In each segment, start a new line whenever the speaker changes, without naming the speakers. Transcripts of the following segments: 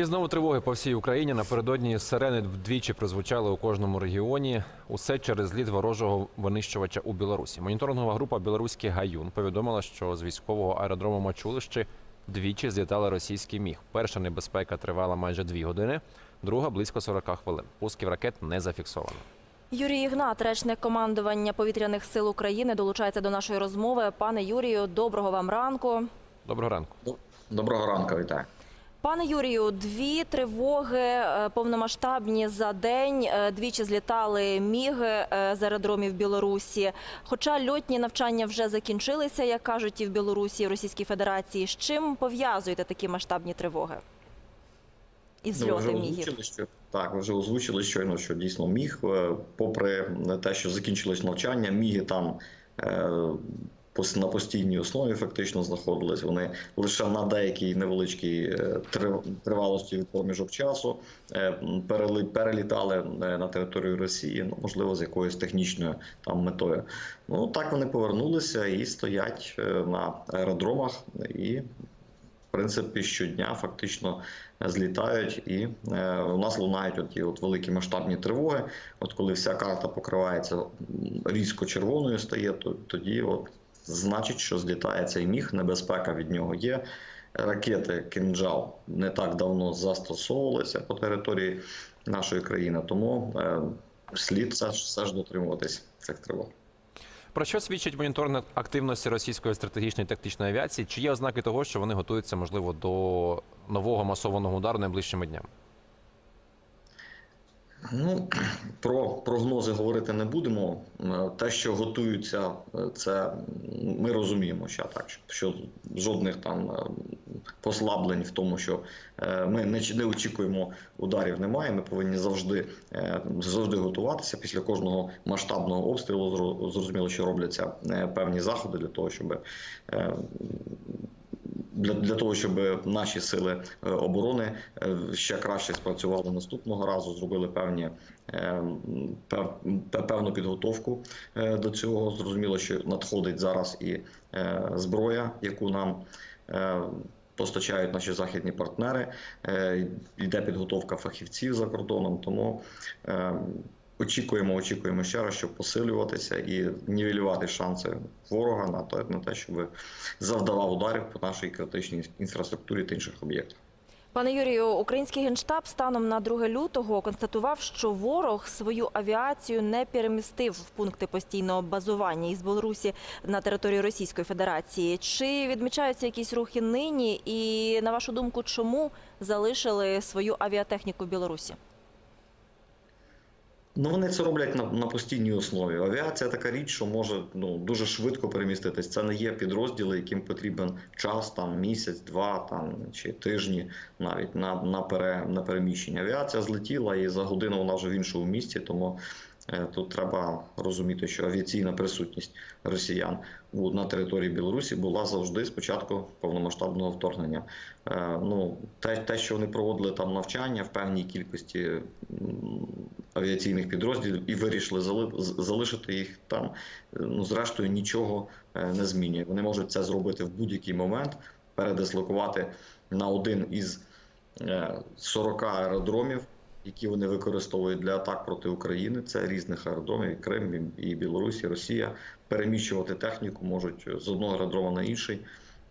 І знову тривоги по всій Україні. Напередодні сирени вдвічі прозвучали у кожному регіоні. Усе через зліт ворожого винищувача у Білорусі. Моніторингова група Білоруський Гаюн повідомила, що з військового аеродрому Мачулищі двічі злітали російський міг. Перша небезпека тривала майже дві години, друга близько 40 хвилин. Пусків ракет не зафіксовано.
Юрій Ігнат, речник командування повітряних сил України, долучається до нашої розмови. Пане Юрію, доброго вам ранку.
Доброго ранку.
Доброго ранку, вітаю.
Пане Юрію, дві тривоги е, повномасштабні за день. Е, Двічі злітали міги е, з аеродромів Білорусі. Хоча льотні навчання вже закінчилися, як кажуть і в Білорусі, і в Російській Федерації. З чим пов'язуєте такі масштабні тривоги? І
Ну,
взльоти
вже
мігів?
озвучили, що так, вже озвучили щойно, що дійсно міг, попри те, що закінчилось навчання, міги там на постійній основі фактично знаходились. Вони лише на деякій невеличкій е, тривалості від проміжок часу е, перелітали е, на територію Росії, ну можливо, з якоюсь технічною там метою. Ну так вони повернулися і стоять на аеродромах і в принципі щодня фактично злітають, і у нас лунають от ті от великі масштабні тривоги. От коли вся карта покривається різко червоною стає, то тоді от значить, що злітає цей міг, небезпека від нього є. Ракети кинджал не так давно застосовувалися по території нашої країни, тому е, слід все ж, все ж дотримуватись цих тривог.
Про що свідчить моніторинг активності російської стратегічної тактичної авіації? Чи є ознаки того, що вони готуються, можливо, до нового масованого удару найближчими днями?
Ну про прогнози говорити не будемо. Е, Те, що готуються, е, це ми розуміємо, що так що жодних там е, послаблень в тому, що ми не не очікуємо ударів, немає. Ми повинні завжди завжди готуватися після кожного масштабного обстрілу. Зрозуміло, що робляться певні заходи для того, щоб для, для того, щоб наші сили е, оборони е, ще краще спрацювали наступного разу, зробили певні е, пев- певну підготовку до цього. Зрозуміло, що надходить зараз і зброя, яку нам постачають наші західні партнери. Йде підготовка фахівців за кордоном, тому. Очікуємо, очікуємо ще раз, щоб посилюватися і нівелювати шанси ворога на те, на те, щоб завдавав ударів по нашій критичній інфраструктурі та інших об'єктах.
Пане Юрію, український генштаб станом на 2 лютого констатував, що ворог свою авіацію не перемістив в пункти постійного базування із Білорусі на територію Російської Федерації. Чи відмічаються якісь рухи нині? І на вашу думку, чому залишили свою авіатехніку в Білорусі?
Ну, вони це роблять на, на постійній основі. Авіація така річ, що може ну дуже швидко переміститись. Це не є підрозділи, яким потрібен час, там місяць, два там чи тижні, навіть на, на, пере, на переміщення. Авіація злетіла і за годину вона вже в іншому місці. Тому тут треба розуміти, що авіаційна присутність росіян на території Білорусі була завжди з початку повномасштабного вторгнення. Е, ну, те, те, що вони проводили там навчання в певній кількості авіаційних підрозділів і вирішили залишити їх там. е, Ну, зрештою, нічого е, не змінює. Вони можуть це зробити в будь-який момент, передислокувати на один із е, 40 аеродромів, які вони використовують для атак проти України. Це різних аеродромів, Крим, і і Білорусь, і Росія. Переміщувати техніку можуть з одного аеродрома на інший.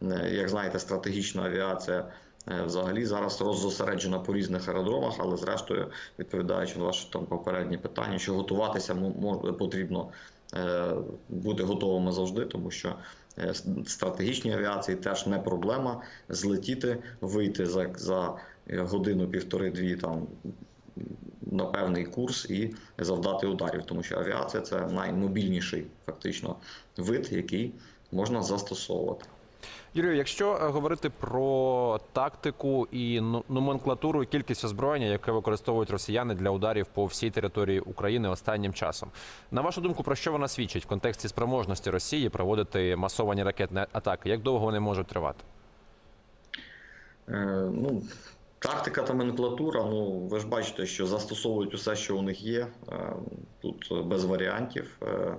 Е, Як знаєте, стратегічна авіація е, взагалі зараз роззосереджена по різних аеродромах, але зрештою, відповідаючи на ваше там попереднє питання, що готуватися потрібно е, бути готовими завжди, тому що с- стратегічній авіації теж не проблема злетіти, вийти за, за годину, півтори-дві там. На певний курс і завдати ударів, тому що авіація це наймобільніший фактично вид, який можна застосовувати.
Юрію, якщо е, говорити про тактику і ну- номенклатуру і кількість озброєння, яке використовують росіяни для ударів по всій території України останнім часом, на вашу думку, про що вона свідчить в контексті спроможності Росії проводити масовані ракетні атаки? Як довго вони можуть тривати?
Е, ну, тактика та номенклатура, ну ви ж бачите, що застосовують усе, що у них є. Е, Тут без варіантів. Е,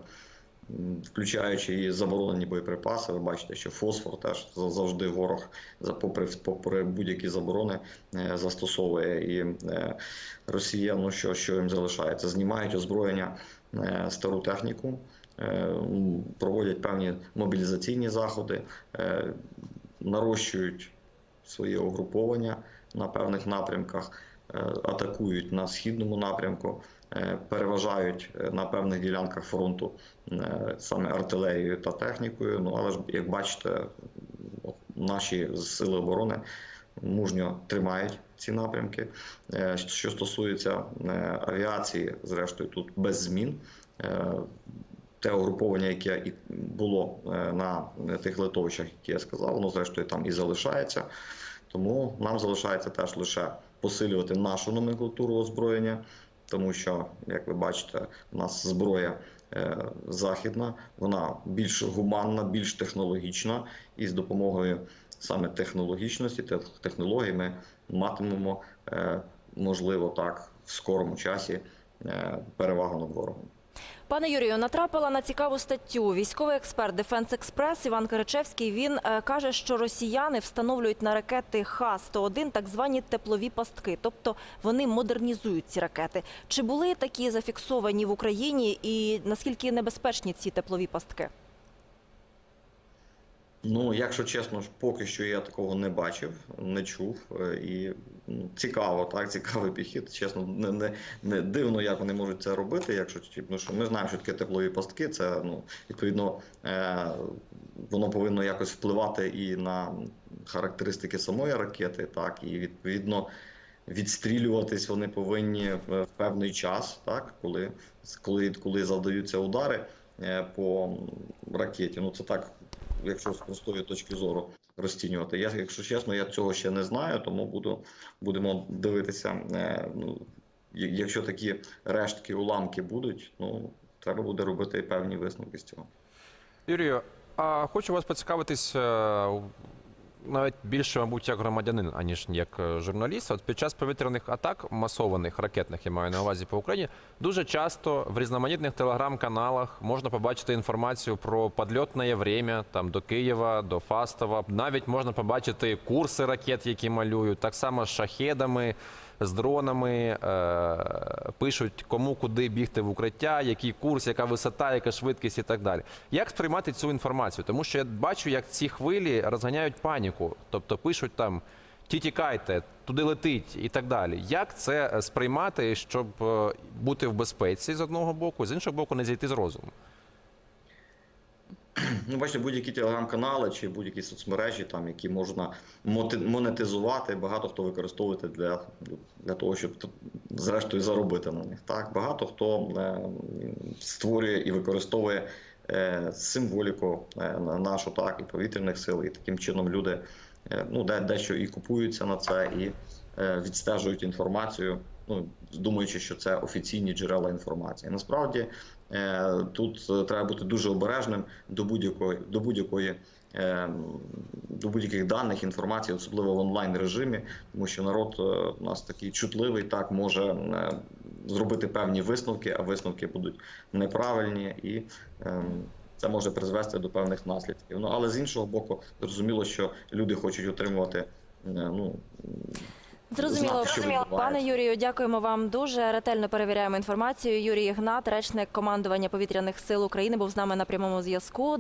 включаючи і заборонені боєприпаси. Ви бачите, що фосфор теж завжди ворог, попри, попри будь-які заборони, е, застосовує. І Росія, ну що, що їм залишається? Знімають озброєння, стару техніку, проводять певні мобілізаційні заходи, нарощують своє угруповання на певних напрямках, е, атакують на східному напрямку, е, переважають е, на певних ділянках фронту саме артилерією та технікою. Ну але ж як бачите, наші сили оборони мужньо тримають ці напрямки. Що стосується авіації, зрештою, тут без змін. Те угруповання, яке і було на тих литовищах, які я сказав, воно зрештою там і залишається. Тому нам залишається теж лише посилювати нашу номенклатуру озброєння, тому що, як ви бачите, у нас зброя е, західна, вона більш гуманна, більш технологічна, і з допомогою саме технологічності, тех- технологій ми матимемо, е, можливо, так в скорому часі е, перевагу над ворогом.
Пане Юрію, натрапила на цікаву статтю. Військовий експерт Дефенс Експрес Іван Киричевський. Він е, каже, що росіяни встановлюють на ракети Х-101 так звані теплові пастки, тобто вони модернізують ці ракети. Чи були такі зафіксовані в Україні, і наскільки небезпечні ці теплові пастки?
Ну, якщо чесно, поки що я такого не бачив, не чув. е, І ну, цікаво, так, цікавий підхід. Чесно, не, не, не дивно, як вони можуть це робити. Якщо тому що ми знаємо, що таке теплові пастки, це ну, відповідно е, воно повинно якось впливати і на характеристики самої ракети, так, і відповідно. Відстрілюватись вони повинні в в певний час, так коли, коли, коли завдаються удари е, по ракеті. Ну це так якщо з простої точки зору розцінювати. Я, якщо чесно, я цього ще не знаю, тому буду, будемо дивитися. е, Ну, якщо такі рештки, уламки будуть, ну треба буде робити певні висновки з цього.
Юрію, а хочу вас поцікавитись е, навіть більше, мабуть, як громадянин, аніж як е, журналіст. От під час повітряних атак, масованих ракетних, я маю на увазі по Україні, дуже часто в різноманітних телеграм-каналах можна побачити інформацію про підльотне время там до Києва, до Фастова. Навіть можна побачити курси ракет, які малюють, так само з шахедами. З дронами е, пишуть, кому куди бігти в укриття, який курс, яка висота, яка швидкість і так далі. Як сприймати цю інформацію? Тому що я бачу, як ці хвилі розганяють паніку, тобто пишуть там ті тікайте, туди летить і так далі. Як це е, сприймати, щоб е, бути в безпеці з одного боку, з іншого боку, не зійти з розуму?
Ну, бачите, будь-які телеграм-канали чи будь-які соцмережі, там, які можна монетизувати, багато хто використовує для, для того, щоб зрештою заробити на них. Так, багато хто е, створює і використовує е, символіку е, на- нашу, так, і повітряних сил, і таким чином люди ну, де, дещо і купуються на це, і відстежують інформацію, ну, думаючи, що це офіційні джерела інформації. Насправді е, тут е, треба бути дуже обережним до будь-якої до будь-якої. е, До будь-яких даних інформації, особливо в онлайн режимі, тому що народ у нас такий чутливий, так може зробити певні висновки, а висновки будуть неправильні, і це може призвести до певних наслідків. Ну але з іншого боку, зрозуміло, що люди хочуть отримувати ну
Зрозуміло,
Зрозуміло.
пане Юрію, дякуємо вам дуже. Ретельно перевіряємо інформацію. Юрій Ігнат, речник командування повітряних сил України, був з нами на прямому зв'язку.